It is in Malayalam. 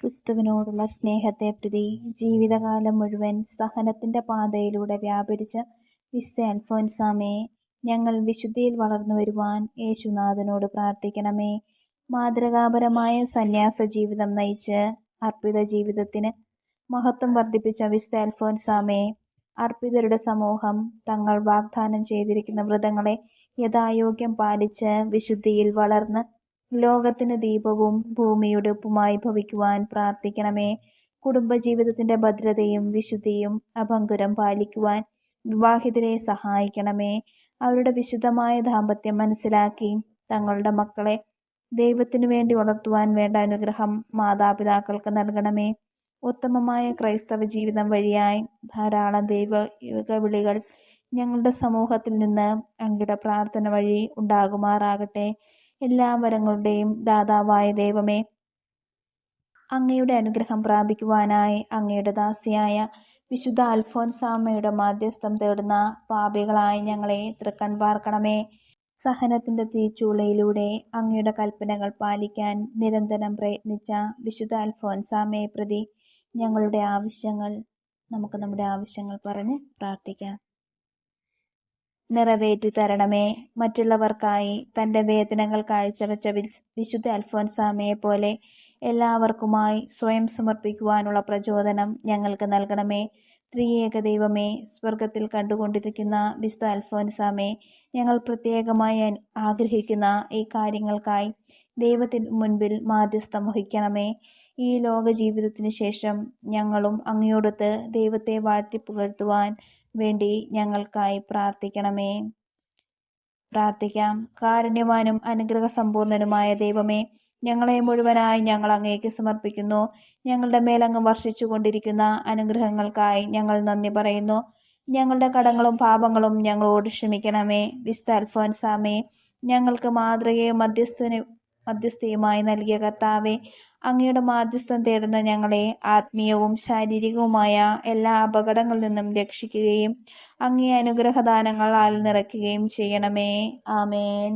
ക്രിസ്തുവിനോടുള്ള സ്നേഹത്തെ പ്രതി ജീവിതകാലം മുഴുവൻ സഹനത്തിന്റെ പാതയിലൂടെ വ്യാപരിച്ച വിശുദ്ധ അൽഫോൻസാമേ ഞങ്ങൾ വിശുദ്ധിയിൽ വളർന്നു വരുവാൻ യേശുനാഥനോട് പ്രാർത്ഥിക്കണമേ. മാതൃകാപരമായ സന്യാസ ജീവിതം നയിച്ച് അർപ്പിത ജീവിതത്തിന് മഹത്വം വർദ്ധിപ്പിച്ച വിശുദ്ധ അൽഫോൻസാമേ അർപ്പിതരുടെ സമൂഹം തങ്ങൾ വാഗ്ദാനം ചെയ്തിരിക്കുന്ന വ്രതങ്ങളെ യഥായോഗ്യം പാലിച്ച് വിശുദ്ധിയിൽ വളർന്ന് ലോകത്തിന് ദീപവും ഭൂമിയുടെ ഉപ്പുമായി ഭവിക്കുവാൻ പ്രാർത്ഥിക്കണമേ. കുടുംബജീവിതത്തിന്റെ ഭദ്രതയും വിശുദ്ധിയും അഭംഗുരം പാലിക്കുവാൻ വിവാഹിതരെ സഹായിക്കണമേ. അവരുടെ വിശുദ്ധമായ ദാമ്പത്യം മനസ്സിലാക്കി തങ്ങളുടെ മക്കളെ ദൈവത്തിനു വേണ്ടി വളർത്തുവാൻ വേണ്ട അനുഗ്രഹം മാതാപിതാക്കൾക്ക് നൽകണമേ. ഉത്തമമായ ക്രൈസ്തവ ജീവിതം വഴിയായി ധാരാളം ദൈവിക വിളികൾ ഞങ്ങളുടെ സമൂഹത്തിൽ നിന്ന് അങ്ങയുടെ പ്രാർത്ഥന വഴി ഉണ്ടാകുമാറാകട്ടെ. എല്ലാ വരങ്ങളുടെയും ദാതാവായ ദൈവമേ അങ്ങയുടെ അനുഗ്രഹം പ്രാപിക്കുവാനായി അങ്ങയുടെ ദാസിയായ വിശുദ്ധ അൽഫോൻസാമ്മയുടെ മാധ്യസ്ഥം തേടുന്ന പാപികളായി ഞങ്ങളെ തൃക്കൺ പാർക്കണമേ. സഹനത്തിന്റെ തീച്ചൂളയിലൂടെ അങ്ങയുടെ കൽപ്പനകൾ പാലിക്കാൻ നിരന്തരം പ്രയത്നിച്ച വിശുദ്ധ അൽഫോൻസാമയെ പ്രതി ഞങ്ങളുടെ ആവശ്യങ്ങൾ നമുക്ക് നമ്മുടെ ആവശ്യങ്ങൾ പറഞ്ഞ് പ്രാർത്ഥിക്കാം. നിറവേറ്റി തരണമേ. മറ്റുള്ളവർക്കായി തന്റെ വേദനകൾ കാഴ്ചവെച്ച വിശുദ്ധ അൽഫോൻസാമയെ പോലെ എല്ലാവർക്കുമായി സ്വയം സമർപ്പിക്കുവാനുള്ള പ്രചോദനം ഞങ്ങൾക്ക് നൽകണമേ. ത്രിയേക ദൈവമേ സ്വർഗത്തിൽ കണ്ടുകൊണ്ടിരിക്കുന്ന വിശുദ്ധ അൽഫോൻസാമേ ഞങ്ങൾ പ്രത്യേകമായി ആഗ്രഹിക്കുന്ന ഈ കാര്യങ്ങൾക്കായി ദൈവത്തിന് മുൻപിൽ മാധ്യസ്ഥം വഹിക്കണമേ. ഈ ലോക ജീവിതത്തിന് ശേഷം ഞങ്ങളും അങ്ങയോടൊത്ത് ദൈവത്തെ വാഴ്ത്തിപ്പുകഴ്ത്തുവാൻ വേണ്ടി ഞങ്ങൾക്കായി പ്രാർത്ഥിക്കണമേ. പ്രാർത്ഥിക്കാം. കാരുണ്യവാനും അനുഗ്രഹ സമ്പൂർണനുമായ ദൈവമേ ഞങ്ങളെ മുഴുവനായി ഞങ്ങൾ അങ്ങേക്ക് സമർപ്പിക്കുന്നു. ഞങ്ങളുടെ മേലങ്ങ് വർഷിച്ചു കൊണ്ടിരിക്കുന്ന അനുഗ്രഹങ്ങൾക്കായി ഞങ്ങൾ നന്ദി പറയുന്നു. ഞങ്ങളുടെ കടങ്ങളും പാപങ്ങളും ഞങ്ങളോട് ക്ഷമിക്കണമേ. വിസ്താൽഫോൻസാമേ ഞങ്ങൾക്ക് മാതൃകയും മധ്യസ്ഥന് മധ്യസ്ഥയുമായി നൽകിയ കർത്താവെ അങ്ങയുടെ മാധ്യസ്ഥം തേടുന്ന ഞങ്ങളെ ആത്മീയവും ശാരീരികവുമായ എല്ലാ അപകടങ്ങളിൽ നിന്നും രക്ഷിക്കുകയും അങ്ങേ അനുഗ്രഹദാനങ്ങളാൽ നിറയ്ക്കുകയും ചെയ്യണമേ. ആമേൻ.